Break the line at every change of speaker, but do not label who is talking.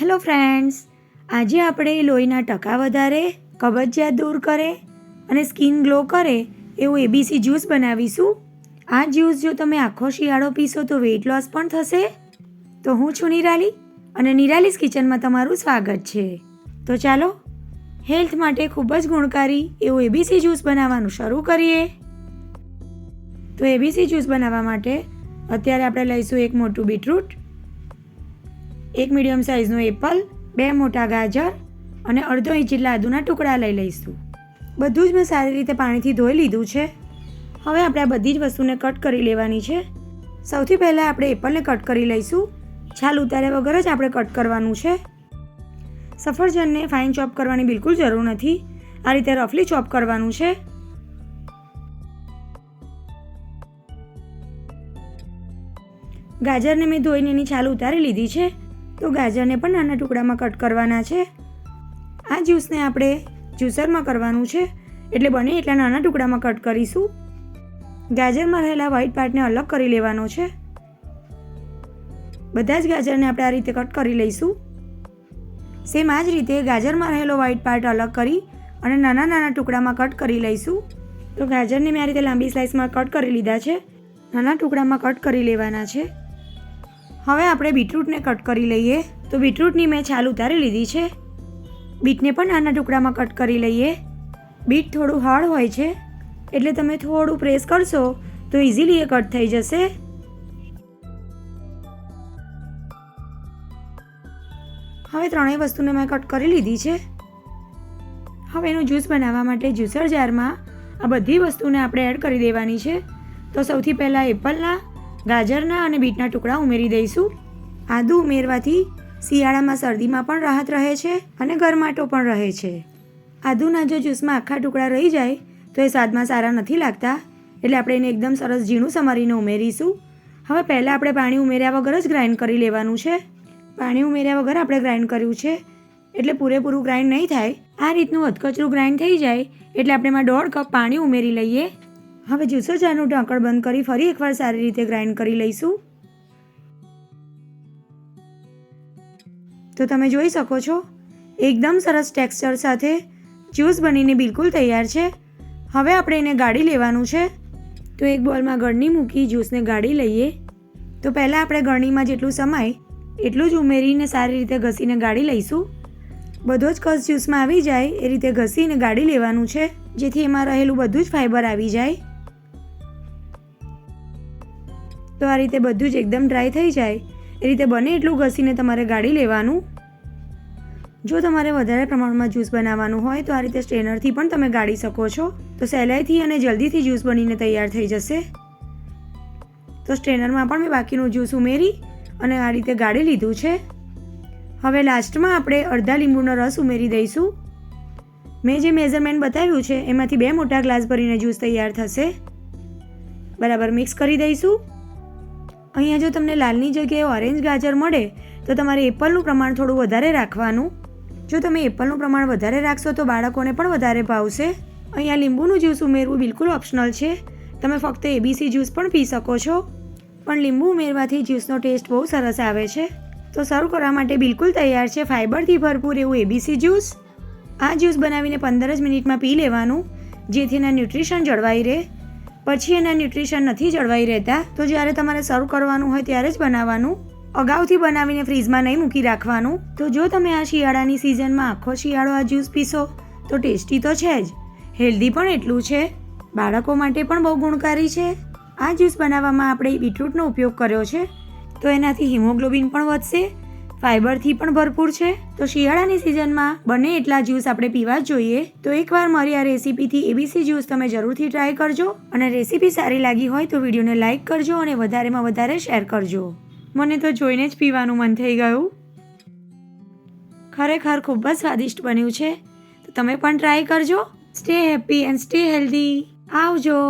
Hello friends, આજે આપણે લોહીના ટકા વધારે, કબજિયાત દૂર કરે અને સ્કિન ગ્લો કરે એવું એબીસી જ્યુસ બનાવીશું. આ જ્યુસ જો તમે આખો શિયાળો પીશો તો વેઇટ લોસ પણ થશે. તો હું છું નિરાલી અને નિરાલીસ કિચનમાં તમારું સ્વાગત છે. તો ચાલો, હેલ્થ માટે ખૂબ જ ગુણકારી એવું એબીસી જ્યુસ બનાવવાનું શરૂ કરીએ. તો એબીસી જ્યુસ બનાવવા માટે અત્યારે આપણે લઈશું એક મોટું બીટરૂટ એક મીડિયમ સાઇઝનું એપલ, બે મોટા ગાજર અને અડધો ઇંચ જેટલા આદુના ટુકડા લઈ લઈશું. બધું જ મેં સારી રીતે પાણીથી ધોઈ લીધું છે. હવે આપણે આ બધી જ વસ્તુને કટ કરી લેવાની છે. સૌથી પહેલાં આપણે એપલને કટ કરી લઈશું. છાલ ઉતાર્યા વગર જ આપણે કટ કરવાનું છે. સફરજનને ફાઇન ચોપ કરવાની બિલકુલ જરૂર નથી. આ રીતે રફલી ચોપ કરવાનું છે. ગાજરને મેં ધોઈને એની છાલ ઉતારી લીધી છે. તો ગાજરને પણ નાના ટુકડામાં કટ કરવાના છે. આ જ્યુસને આપણે જ્યુસરમાં કરવાનું છે. એટલે બને એટલા નાના ટુકડામાં કટ કરીશું. ગાજરમાં રહેલા વ્હાઈટ પાર્ટને અલગ કરી લેવાનો છે. બધા જ ગાજરને આપણે આ રીતે કટ કરી લઈશું. સેમ આ જ રીતે ગાજરમાં રહેલો વ્હાઈટ પાર્ટ અલગ કરી અને નાના નાના ટુકડામાં કટ કરી લઈશું. તો ગાજરને મેં આ રીતે લાંબી સ્લાઇસમાં કટ કરી લીધા છે. નાના ટુકડામાં કટ કરી લેવાના છે. હવે આપણે બીટરૂટને કટ કરી લઈએ. તો બીટરૂટની મેં છાલ ઉતારી લીધી છે. બીટને પણ નાના ટુકડામાં કટ કરી લઈએ. બીટ થોડું હાર્ડ હોય છે. એટલે તમે થોડું પ્રેસ કરશો તો ઇઝીલી એ કટ થઈ જશે. હવે ત્રણેય વસ્તુને મેં કટ કરી લીધી છે. હવે એનું જ્યુસ બનાવવા માટે જ્યુસર જારમાં આ બધી વસ્તુને આપણે એડ કરી દેવાની છે. તો સૌથી પહેલાં એપલના ગાજરના અને બીટના ટુકડા ઉમેરી દઈશું. આદુ ઉમેરવાથી શિયાળામાં શરદીમાં પણ રાહત રહે છે અને ગરમાટો પણ રહે છે. આદુના જો જ્યુસમાં આખા ટુકડા રહી જાય, તો એ સ્વાદમાં સારા નથી લાગતા. એટલે આપણે એને એકદમ સરસ ઝીણું સમારીને ઉમેરીશું. હવે પહેલાં આપણે પાણી ઉમેર્યા વગર જ ગ્રાઇન્ડ કરી લેવાનું છે. પાણી ઉમેર્યા વગર આપણે ગ્રાઇન્ડ કર્યું છે. એટલે પૂરેપૂરું ગ્રાઇન્ડ નહીં થાય. આ રીતનું અધકચરું ગ્રાઇન્ડ થઈ જાય, એટલે આપણે એમાં દોઢ કપ પાણી ઉમેરી લઈએ. હવે જ્યુસર ચાનું ઢાંકણ બંધ કરી ફરી એકવાર સારી રીતે ગ્રાઇન્ડ કરી લઈશું. તો તમે જોઈ શકો છો, એકદમ સરસ ટેક્સચર સાથે જ્યુસ બનીને બિલકુલ તૈયાર છે. હવે આપણે એને ગાળી લેવાનું છે. તો એક બોલમાં ગળણી મૂકી જ્યુસને ગાળી લઈએ. તો પહેલાં આપણે ગળણીમાં જેટલું સમાય, એટલું જ ઉમેરીને સારી રીતે ઘસીને ગાળી લઈશું. બધો જ કસ જ્યુસમાં આવી જાય, એ રીતે ઘસીને ગાળી લેવાનું છે, જેથી એમાં રહેલું બધું જ ફાઇબર આવી જાય. તો આ રીતે બધું જ એકદમ ડ્રાય થઈ જાય. એ રીતે બને એટલું ઘસીને તમારે ગાળી લેવાનું. જો તમારે વધારે પ્રમાણમાં જ્યુસ બનાવવાનું હોય તો આ રીતે સ્ટ્રેનરથી પણ તમે ગાળી શકો છો. તો સહેલાઈથી અને જલ્દીથી જ્યુસ બનીને તૈયાર થઈ જશે. તો સ્ટ્રેનરમાં પણ મેં બાકીનું જ્યુસ ઉમેરી અને આ રીતે ગાળી લીધું છે. હવે લાસ્ટમાં આપણે અડધા લીંબુનો રસ ઉમેરી દઈશું. મેં જે મેઝરમેન્ટ બતાવ્યું છે, એમાંથી બે મોટા ગ્લાસ ભરીને જ્યુસ તૈયાર થશે. બરાબર મિક્સ કરી દઈશું. અહીંયા જો તમને લાલની જગ્યાએ ઓરેન્જ ગાજર મળે, તો તમારે એપલનું પ્રમાણ થોડું વધારે રાખવાનું. જો તમે એપલનું પ્રમાણ વધારે રાખશો, તો બાળકોને પણ વધારે ભાવશે. અહીંયા લીંબુનું જ્યુસ ઉમેરવું બિલકુલ ઓપ્શનલ છે. તમે ફક્ત એબીસી જ્યુસ પણ પી શકો છો. પણ લીંબુ ઉમેરવાથી જ્યુસનો ટેસ્ટ બહુ સરસ આવે છે. તો સર્વ કરવા માટે બિલકુલ તૈયાર છે ફાઇબરથી ભરપૂર એવું એબીસી જ્યુસ. આ જ્યુસ બનાવીને પંદર જ મિનિટમાં પી લેવાનું, જેથી એના ન્યુટ્રિશન જળવાઈ રહે. પછી એના ન્યુટ્રિશન નથી જળવાઈ રહેતા, તો જ્યારે તમારે સર્વ કરવાનું હોય ત્યારે જ બનાવવાનું. અગાઉથી બનાવીને ફ્રીઝમાં નહીં મૂકી રાખવાનું. તો જો તમે આ શિયાળાની સિઝનમાં આખો શિયાળો આ જ્યુસ પીશો, તો ટેસ્ટી તો છે જ. હેલ્ધી પણ એટલું છે. બાળકો માટે પણ બહુ ગુણકારી છે. આ જ્યુસ બનાવવામાં આપણે બીટરૂટનો ઉપયોગ કર્યો છે. તો એનાથી હિમોગ્લોબિન પણ વધશે. ફાઇબરથી પણ ભરપૂર છે? તો શિયાળાની સિઝનમાં બને એટલા જ્યુસ આપણે પીવા જ જોઈએ. તો એકવાર મારી આ રેસીપીથી એબીસી જ્યુસ તમે જરૂરથી ટ્રાય કરજો અને રેસીપી સારી લાગી હોય તો વિડીયોને લાઇક કરજો અને વધારેમાં વધારે શેર કરજો. મને તો જોઈને જ પીવાનું મન થઈ ગયું. ખરેખર ખૂબ જ સ્વાદિષ્ટ બન્યું છે. તો તમે પણ ટ્રાય કરજો. Stay happy and stay healthy. આવજો.